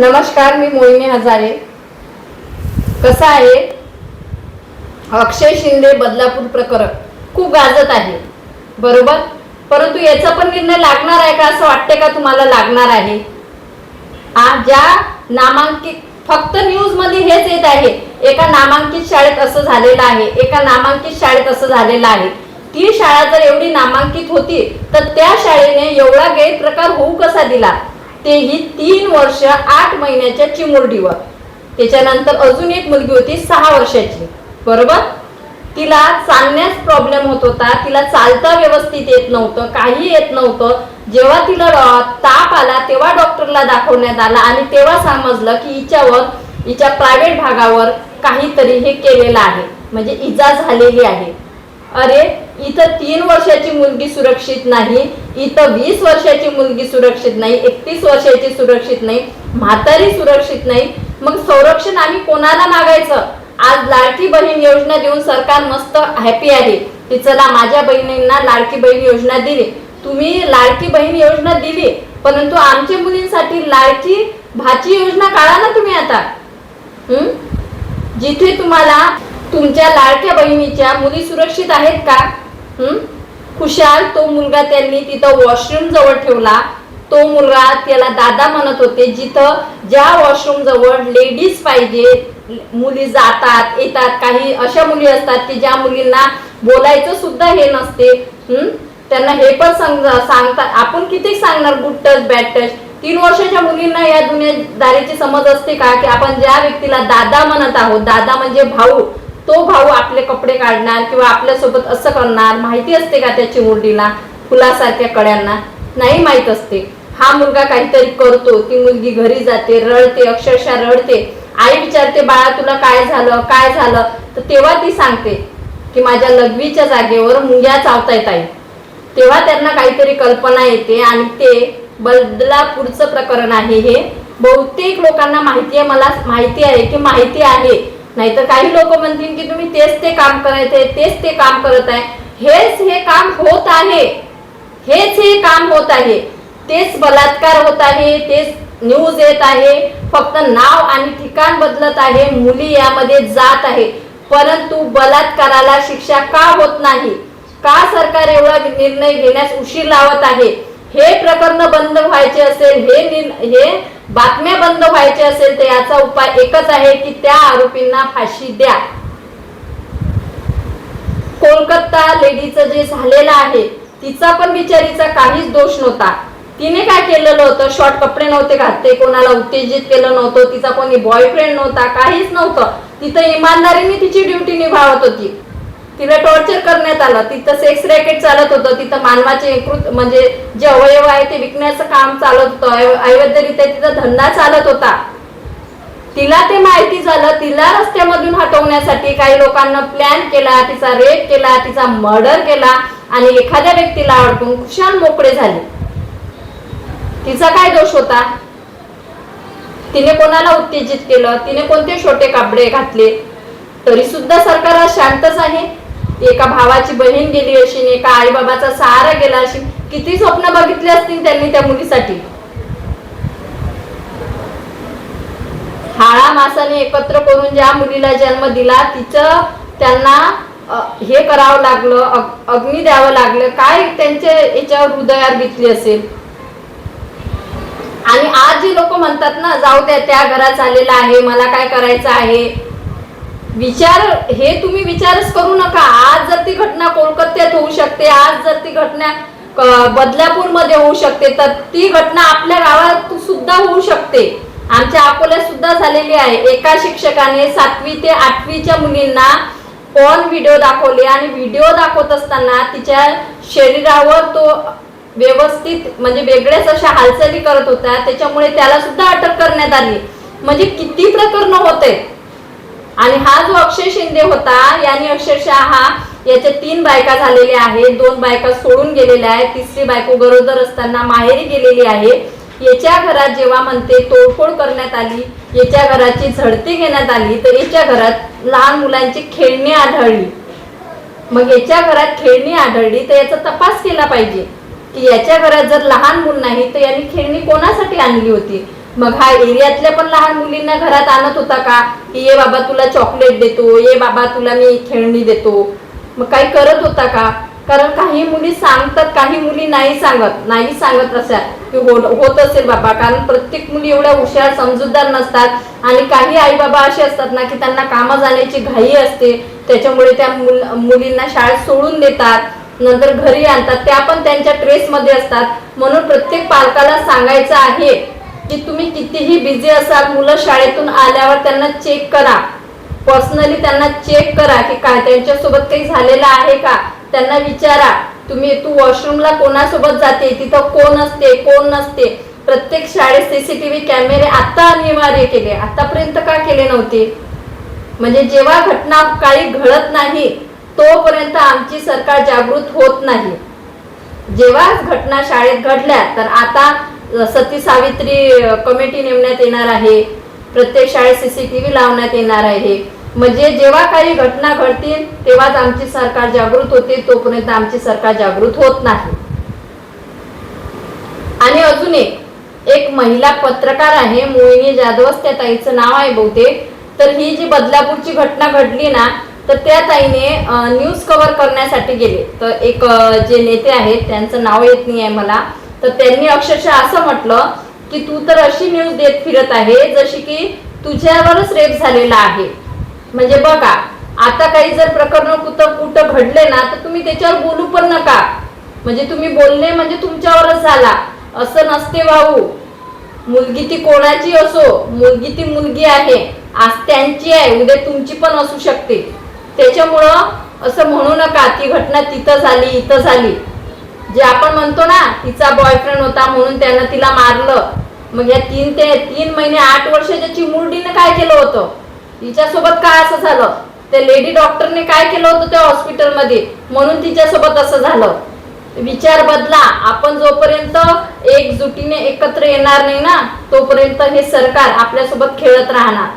नमस्कार मी मोहिनी हजारे. कसं आहे? अक्षय शिंदे बदलापूर प्रकरण. खूप गाजत आहे. बरोबर? परंतु याचा पण निर्णय लागणार आहे का? असं वाटते का तुम्हाला लागणार आहे? ज्या नामांकित फक्त न्यूजमध्ये हेच येत आहे. एका नामांकित शाळेत असं झालेलं आहे. एका नामांकित शाळेत असं झालेलं आहे. ती शाळा जर एवढी नामांकित होती तर त्या शाळेने एवढा गैरप्रकार होऊ कसा दिला? तेही तीन वर्ष आठ महिन्याच्या चिमुरडीवर. त्याच्यानंतर अजून एक मुलगी होती सहा वर्षाची. बरोबर? तिला चालण्यास प्रॉब्लेम होत होता. तिला चालता व्यवस्थित येत नव्हतं काही येत नव्हतं. जेव्हा तिला ताप आला तेव्हा डॉक्टरला दाखवण्यात आला आणि तेव्हा समजलं की हिच्यावर हिच्या प्रायव्हेट भागावर काहीतरी हे केलेलं आहे. म्हणजे इजा झालेली आहे. अरे इथं तीन वर्षाची मुलगी सुरक्षित नाही इथं वीस वर्षाची मुलगी सुरक्षित नाही एकतीस वर्षाची सुरक्षित नाही म्हातारी सुरक्षित नाही. मग संरक्षण आम्ही कोणाला मागायचं? आज लाडकी बहीण योजना देऊन सरकार मस्त हॅपी आहे. की चला माझ्या बहिणींना लाडकी बहीण योजना दिली. तुम्ही लाडकी बहीण योजना दिली परंतु आमच्या मुलींसाठी लाडकी भाची योजना काढा ना तुम्ही आता. हम्म? जिथे तुम्हाला तुमच्या लाडक्या बहिणीच्या मुली सुरक्षित आहेत का? खुशाल तो मुलगा त्यांनी तिथं वॉशरूम जवळ ठेवला. तो मुलगा त्याला दादा म्हणत होते जिथं ज्या वॉशरूम जवळ लेडीज पाहिजे मुली जातात येतात काही अशा मुली असतात की ज्या मुलींना बोलायचं सुद्धा हे नसते. हम्म? त्यांना हे पण सांग सांगतात आपण किती सांगणार गुड टच बॅड टच तीन वर्षाच्या मुलींना या दुनियादारीची समज असते का? की आपण ज्या व्यक्तीला दादा म्हणत आहोत दादा म्हणजे भाऊ तो भाऊ आपले कपडे काढणार किंवा आपल्यासोबत असं करणार माहिती असते का त्याची चिमुरडीला फुलासारख्या कड्यांना? नाही माहीत असते. हा मुलगा काहीतरी करतो ती मुलगी घरी जाते रडते अक्षरशः रडते. आई विचारते बाळा तुला काय झालं? काय झालं? तर तेव्हा ती सांगते की माझ्या लघवीच्या जागेवर मुंग्या चावतायत आई. तेव्हा त्यांना काहीतरी कल्पना येते आणि ते बदलापूरचं प्रकरण आहे हे. बहुतेक लोकांना माहिती आहे मला माहिती आहे की माहिती आहे. नाहीतर काही लोक म्हणतील की तुम्ही तेच ते काम करायचंय तेच ते काम करत आहे. हेच हे काम होत आहे. हेच हे काम होत आहे. तेच बलात्कार होत आहे तेच न्यूज येत आहे. फक्त नाव आणि ठिकाण बदलत आहे. मुली यामध्ये जात आहे. परंतु बलात्काराला शिक्षा का होत नाही? का सरकार एवढा निर्णय घेण्यास उशीर लावत आहे? हे प्रकरण बंद व्हायचे असेल हे हे बातम्या बंद व्हायचे असेल तर याचा उपाय एकच आहे की त्या आरोपींना फाशी द्या. कोलकाता लेडीचं जे झालेलं आहे तिचा पण बिचारीचा काहीच दोष नव्हता. तिने काय केलेलं होतं? शॉर्ट कपडे नव्हते घातले कोणाला उत्तेजित केलं नव्हतं तिचा कोणी बॉयफ्रेंड नव्हता काहीच नव्हतं. तिथं इमानदारीने तिची ड्युटी निभावत होती. तिला टॉर्चर करण्यात आलं. तिथं सेक्स रॅकेट चालत होतं. तिथं मानवाचे कृत म्हणजे जे अवयव आहे ते विकण्याचं काम चालत होतं. अवै- अवैधरित्या तिचा धंदा चालत होता. तिला ते माहिती झालं. तिला रस्त्यामधून हटवण्यासाठी काही लोकांना प्लॅन केला तिचा रेप केला तिचा मर्डर केला आणि एखाद्या व्यक्तीला अडकून खुशाल मोकळे झाले. तिचा काय दोष होता? तिने कोणाला उत्तेजित केलं? तिने कोणते छोटे कापडे घातले? तरी सुद्धा सरकार शांतच आहे. एका भावाची बहीण गेली अशी एका आई बाबाचा सहारा गेला अशी किती स्वप्न बघितले असतील त्यांनी त्या मुलीसाठी? हाळा मासाने एकत्र करून ज्या मुलीला जन्म दिला तिचं त्यांना हे करावं लागलं अग्नी द्यावं लागलं. काय त्यांच्या याच्यावर हृदयात घेतली असेल? आणि आज जे लोक म्हणतात ना जाऊ द्या त्या घरात झालेलं आहे मला काय करायचं आहे? विचार हे तुम्ही विचारच करू नका. आज जर ती घटना कोलकात्यात होऊ शकते आज जर ती घटना बदलापूरमध्ये होऊ शकते तर ती घटना आपल्या गावात सुद्धा होऊ शकते. आमच्या अकोल्यात सुद्धा झालेली आहे. एका शिक्षकाने सातवी ते आठवीच्या मुलींना पॉन व्हिडिओ दाखवले आणि व्हिडिओ दाखवत असताना तिच्या शरीरावर तो व्यवस्थित म्हणजे वेगळ्याच अशा हालचाली करत होता. त्याच्यामुळे त्याला सुद्धा अटक करण्यात आली. म्हणजे किती प्रकरण होते? आणि हा जो अक्षय शिंदे होता याने अक्षरशः हा याच्या तीन बायका झालेल्या आहेत. दोन बायका सोडून गेलेल्या आहेत. तिसरी बायको गरोदर असताना माहेरी गेलेली आहे. याच्या घरात जेव्हा म्हणते तोडफोड करण्यात आली याच्या घराची झडती घेण्यात आली तर याच्या घरात लहान मुलांची खेळणी आढळली. मग याच्या घरात खेळणी आढळली तर याचा तपास केला पाहिजे. की याच्या घरात जर लहान मुल नाही तर यांनी खेळणी कोणासाठी आणली होती? मग हा एरियातल्या पण लहान मुलींना घरात आणत होता का? की ये बाबा तुला चॉकलेट देतो ये बाबा तुला मी खेळणी देतो. मग काही करत होता का? कारण काही मुली सांगतात काही मुली नाही सांगत नाही सांगत अशा की हो होत असेल बाबा. कारण प्रत्येक मुली एवढ्या हुशार समजूतदार नसतात. आणि काही आई बाबा असे असतात ना की त्यांना कामं जाण्याची घाई असते. त्याच्यामुळे त्या मुल मुलींना शाळेत सोडून देतात. नंतर घरी आणतात. त्या पण त्यांच्या ट्रेसमध्ये असतात. म्हणून प्रत्येक पालकाला सांगायचं आहे की तुम्ही कितीही बिझी असाल मुलं शाळेतून आल्यावर त्यांना चेक करा. पर्सनली त्यांना चेक करा की काय त्यांच्यासोबत काही झालेलं आहे का? त्यांना विचारा. तुम्ही तू वॉशरूमला कोणासोबत जाते? तिथं कोण असते? कोण नसते? प्रत्येक शाळेत सीसीटीव्ही कॅमेरे आता अनिवार्य केले. आतापर्यंत का केले नव्हते? म्हणजे जेव्हा घटना काही घडत नाही तोपर्यंत आमची सरकार जागृत होत नाही. जेव्हा घटना शाळेत घडल्या तर आता सती सावित्री कमिटी नेमण्यात येणार आहे. प्रत्येक शाळेत सीसीटीव्ही लावण्यात येणार आहे. म्हणजे जेव्हा काही घटना घडतील तेव्हाच आमची सरकार जागृत होते तोपर्यंत आमची सरकार जागृत होत नाही. आणि अजून एक एक महिला पत्रकार आहे मोहिनी जाधवच त्या ताईचं नाव आहे बहुतेक. तर ही जी बदलापूरची घटना घडली ना तर त्या ताईने न्यूज कव्हर करण्यासाठी गेले. तर एक जे नेते आहेत त्यांचं नाव येत नाही आहे मला. तर त्यांनी अक्षरशः असं म्हटलं की तू तर अशी न्यूज देत फिरत आहे जशी की तुझ्यावरच रेप झालेला आहे. म्हणजे बघा आता काही जर प्रकरण कुठं कुठं घडले ना तर तुम्ही त्याच्यावर बोलू पण नका. म्हणजे तुम्ही बोलले म्हणजे तुमच्यावरच झाला. असं नसते भाऊ. मुलगी ती कोणाची असो मुलगी ती मुलगी आहे. आज त्यांची आहे उद्या तुमची पण असू शकते. त्याच्यामुळं असं म्हणू नका ती घटना तिथं झाली इथं झाली. जे आपण म्हणतो ना तिचा बॉयफ्रेंड होता म्हणून त्यानं तिला मारलं. मग या तीन ते तीन महिने आठ वर्षाच्या चिमुरडीने काय केलं होतं? तिच्यासोबत काय असं झालं? त्या लेडी डॉक्टरने काय केलं होतं त्या हॉस्पिटलमध्ये म्हणून तिच्यासोबत असं झालं. विचार बदला. आपण जोपर्यंत एकजुटीने एकत्र येणार नाही ना तोपर्यंत हे सरकार आपल्यासोबत खेळत राहणार.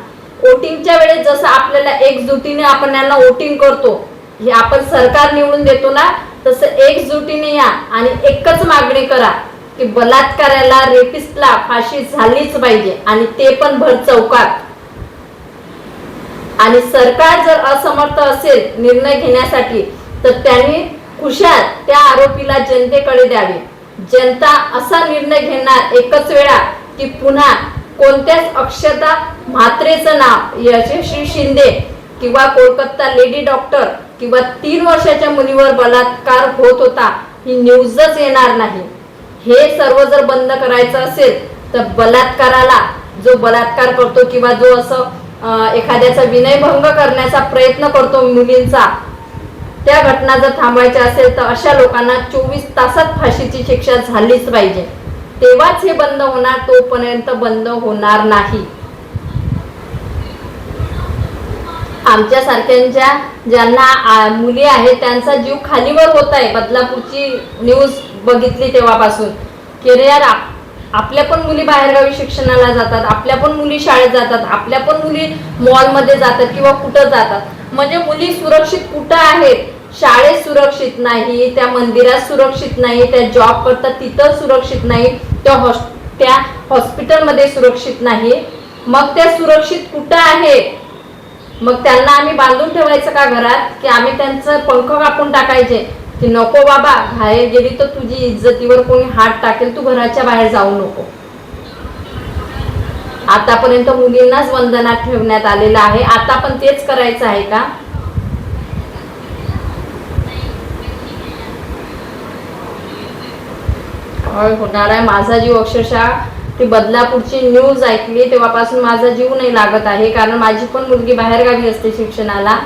वोटिंगच्या वेळेस जसं आपल्याला एकजुटीने आपण यांना वोटिंग करतो हे आपण सरकार निवडून देतो ना तसं एकजुटीने या आणि एकच मागणी करा की बलात्काराला रेपिस्टला फाशी झालीच पाहिजे आणि ते पण भर चौकात. आणि सरकार जर असमर्थ असेल निर्णय घेण्यासाठी तर त्यांनी खुशाल त्या आरोपीला जनतेकडे द्यावे. जनता असा निर्णय घेणार एकच वेळा की पुन्हा कोणत्याच अक्षता म्हात्रेचं नाव यशस्वी शिंदे किंवा कोलकाता लेडी डॉक्टर किंवा तीन वर्षाच्या मुलीवर बलात्कार होत होता ही न्यूजच येणार नाही. हे सर्व जर बंद करायचं असेल तर बलात्काराला जो बलात्कार करतो किंवा जो असं एखाद्याचा विनयभंग करण्याचा प्रयत्न करतो मुलींचा त्या घटना जर थांबवायच्या असेल तर अशा लोकांना चोवीस तासात फाशीची शिक्षा झालीच पाहिजे. तेव्हाच हे बंद होणार तोपर्यंत बंद होणार नाही. आमच्यासारख्यांच्या ज्यांना मुली आहेत त्यांचा जीव खालीवर होत आहे. बदलापूरची न्यूज बघितली तेव्हापासून. की रे यार आप- आपल्या पण मुली बाहेरगावी शिक्षणाला जातात आपल्या पण मुली शाळेत जातात आपल्या पण मुली मॉलमध्ये जातात किंवा कुठं जातात. म्हणजे मुली सुरक्षित कुठं आहेत? शाळेत सुरक्षित नाही त्या मंदिरात सुरक्षित नाही त्या जॉब करतात तिथं सुरक्षित नाही त्या हॉस त्या हॉस्पिटलमध्ये सुरक्षित नाही. मग त्या सुरक्षित कुठं आहेत? मग त्यांना आम्ही बांधून ठेवायचं का घरात? की आम्ही त्यांचं पंख कापून टाकायचे. की नको बाबा बाहेर गेली तर तुझी इज्जतीवर कोणी हात टाकेल तू घराच्या बाहेर जाऊ नको. आतापर्यंत मुलींनाच वंदनात ठेवण्यात आलेलं आहे. आता पण तेच करायचं आहे का? होणार आहे. माझा जीव अक्षरशः ती बदलापूरची न्यूज ऐकली तेव्हापासून माझा जीव नाही लागत आहे. कारण माझी पण मुलगी बाहेरगावी असते शिक्षणाला.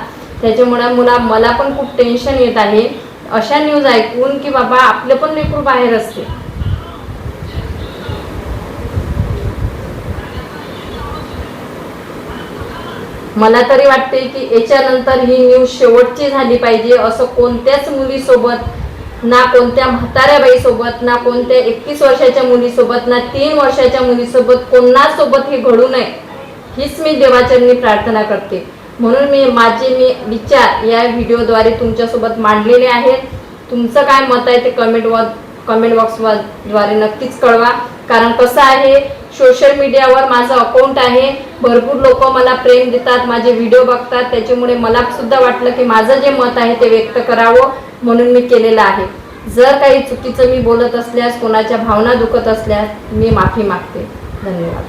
त्याच्यामुळे मुला मला पण खूप टेन्शन येत आहे. अशा न्यूज ऐकून की बाबा आपलं पण लेकरू बाहेर असते. मला तरी वाटते की याच्यानंतर ही न्यूज शेवटची झाली पाहिजे असं कोणत्याच मुलीसोबत ना कोणत्या म्हाताऱ्या बाईसोबत ना कोणत्या एकतीस वर्षाच्या मुलीसोबत ना तीन वर्षाच्या मुलीसोबत कोणासोबत हे घडू नये हीच मी देवाचरणी प्रार्थना करते. म्हणून मी माझे मी विचार या व्हिडिओद्वारे तुमच्यासोबत मांडलेले आहेत. तुमचं काय मत आहे ते कमेंट व कमेंट बॉक्सद्वारे नक्कीच कळवा. कारण कसं आहे सोशल मीडियावर माझं अकाउंट आहे. भरपूर लोक मला प्रेम देतात माझे व्हिडिओ बघतात. त्याच्यामुळे मला सुद्धा वाटलं की माझं जे मत आहे ते व्यक्त करावं. म्हणून मी केलेलं आहे. जर काही चुकीचं मी बोलत असल्यास कोणाच्या भावना दुखत असल्यास मी माफी मागते. धन्यवाद.